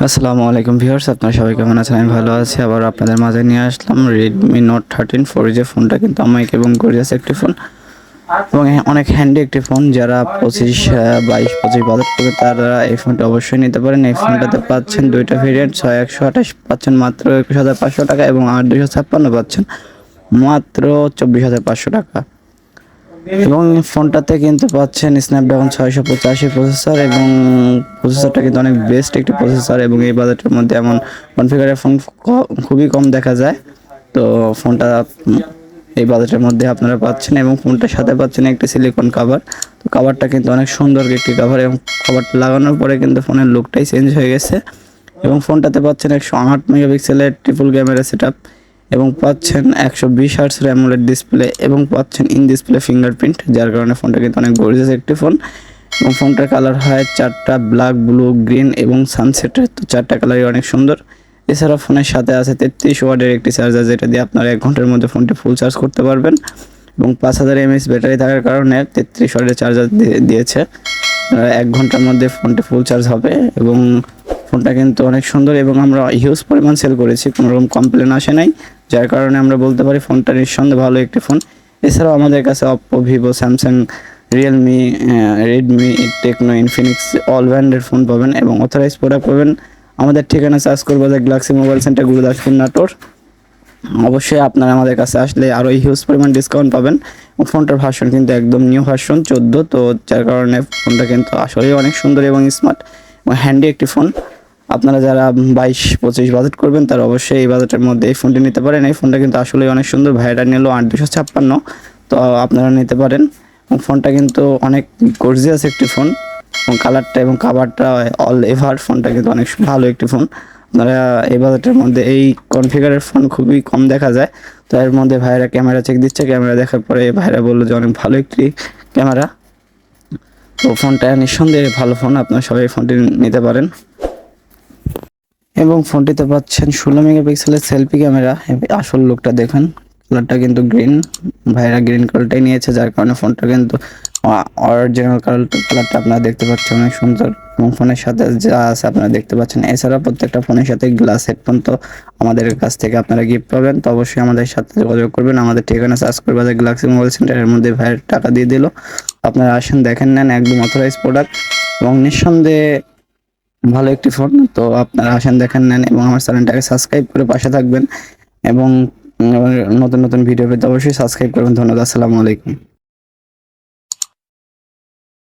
আসসালামু আলাইকুম ভিউয়ার্স, আপনারা সবাই কেমন আছেন? আমি ভালো আছি। আবার আপনাদের মাঝে নিয়ে আসলাম রেডমি নোট থার্টিন ফোর যে ফোনটা, কিন্তু আমাকে এবং গরিয়াস একটি ফোন। এবং অনেক হ্যান্ডি একটি ফোন, যারা পঁচিশ বাইশ, পঁচিশ বাজেট করবে তারা এই ফোনটা অবশ্যই নিতে পারেন। এই ফোনটাতে পাচ্ছেন দুইটা ভেরিয়েন্ট ছয় একশো আঠাশ, পাচ্ছেন মাত্র একুশ হাজার পাঁচশো টাকা এবং আট দুশো ছাপ্পান্ন পাচ্ছেন মাত্র চব্বিশ হাজার পাঁচশো টাকা। এবং ফোনটাতে কিন্তু পাচ্ছেন স্ন্যাপড্রাগন ছয়শো পঁচাশি প্রসেসর এবং প্রসেসরটা কিন্তু অনেক বেস্ট একটি প্রসেসর এবং এই বাজেটের মধ্যে এমন কনফিগারের ফোন খুবই কম দেখা যায়। তো ফোনটা এই বাজেটের মধ্যে আপনারা পাচ্ছেন এবং ফোনটার সাথে পাচ্ছেন একটি সিলিকন কাভার তো কাভারটা কিন্তু অনেক সুন্দর একটি কাভার এবং কাভারটা লাগানোর পরে কিন্তু ফোনের লুকটাই চেঞ্জ হয়ে গেছে। এবং ফোনটাতে পাচ্ছেন একশো আট মেগাপিক্সেলের ট্রিপল ক্যামেরা সেট এবং পাচ্ছেন একশো বিশ হার্টসের অ্যামোলেড ডিসপ্লে এবং পাচ্ছেন ইন ডিসপ্লে ফিঙ্গারপ্রিন্ট যার কারণে ফোনটা কিন্তু অনেক গর্জিয়াস একটি ফোন এবং ফোনটার কালার হয় চারটা ব্ল্যাক ব্লু গ্রিন এবং সানসেটের তো চারটা কালারই অনেক সুন্দর। এছাড়া ফোনের সাথে আছে তেত্রিশ ওয়ার্ডের একটি চার্জার যেটা দিয়ে আপনারা এক ঘণ্টার মধ্যে ফোনটি ফুল চার্জ করতে পারবেন। এবং পাঁচ হাজার এমএস ব্যাটারি থাকার কারণে তেত্রিশ ওয়ার্ডের চার্জার দিয়েছে। এক ঘণ্টার মধ্যে ফোনটি ফুল চার্জ হবে এবং ফোনটা কিন্তু অনেক সুন্দর এবং আমরা হিউজ পরিমাণ সেল করেছি, কোনো রকম কমপ্লেন আসে নাই। যার কারণে আমরা বলতে পারি ফোনটা নিঃসন্দেহে ভালো একটি ফোন। এছাড়াও আমাদের কাছে Oppo Vivo Samsung Realme Redmi Tecno Infinix all ব্র্যান্ডের ফোন পাবেন এবং অথরাইজ প্রোডাক্ট পাবেন। আমাদের ঠিকানা সার্চ করব যে Galaxy mobile centre Gurudaspur Natore অবশ্যই আপনারা আমাদের কাছে আসলে আরও হিউজ পরিমাণ ডিসকাউন্ট পাবেন। ফোনটার ভার্সন কিন্তু একদম নিউ ভার্সন চোদ্দ। তো যার কারণে ফোনটা কিন্তু আসলেই অনেক সুন্দর এবং স্মার্ট এবং হ্যান্ডি একটি ফোন আপনারা যারা বাইশ, পঁচিশ বাজেট করবেন, তারা অবশ্যই এই বাজেটের মধ্যে এই ফোনটি নিতে পারেন। এই ফোনটা কিন্তু আসলেই অনেক সুন্দর। ভাইটা নিল আট দুশো ছাপ্পান্ন। তো আপনারা নিতে পারেন। ফোনটা কিন্তু অনেক গর্জিয়াস একটি ফোন এবং কালারটা এবং কাভারটা অল এভার ফোনটা কিন্তু অনেক ভালো একটি ফোন আপনারা এই বাজেটের মধ্যে এই কনফিগারের ফোন খুবই কম দেখা যায়। তো এর মধ্যে ভাইরা ক্যামেরা চেক দিচ্ছে। ক্যামেরা দেখার পরে ভাইরা বলল যে, অনেক ভালো একটি ক্যামেরা তো ফোনটা নিঃসন্দেহে ভালো ফোন আপনারা সবাই ফোনটি নিতে পারেন। এবং ফোনটিতে পাচ্ছেন ষোলো মেগাপিক্সেলের সেলফি ক্যামেরা। আসল লুকটা দেখেন। কালারটা কিন্তু গ্রিন ভাইরা গ্রিন কালারটাই নিয়েছে, যার কারণে ফোনটা কিন্তু অরিজিনাল কালার কালারটা আপনারা দেখতে পাচ্ছেন অনেক সুন্দর। এবং ফোনের সাথে যা আছে আপনারা দেখতে পাচ্ছেন। এছাড়া প্রত্যেকটা ফোনের সাথে গ্লাস হেডফোন তো আমাদের কাছ থেকে আপনারা গিফট পাবেন। তো অবশ্যই আমাদের সাথে যোগাযোগ করবেন। আমাদের ঠিকানা সার্চ করবে যে গ্যালাক্সি মোবাইল সেন্টারের মধ্যে ভাইয়ের টাকা দিয়ে দিল। আপনারা আসেন, দেখেন, নেন একদম অথরাইজ প্রোডাক্ট এবং নিঃসন্দেহে ভালো একটি ফোন তো আপনারা আসেন, দেখেন, নেন এবং আমার চ্যানেলটাকে সাবস্ক্রাইব করে পাশে থাকবেন এবং নতুন নতুন ভিডিও পেতে অবশ্যই সাবস্ক্রাইব করবেন। ধন্যবাদ, আসসালামু আলাইকুম।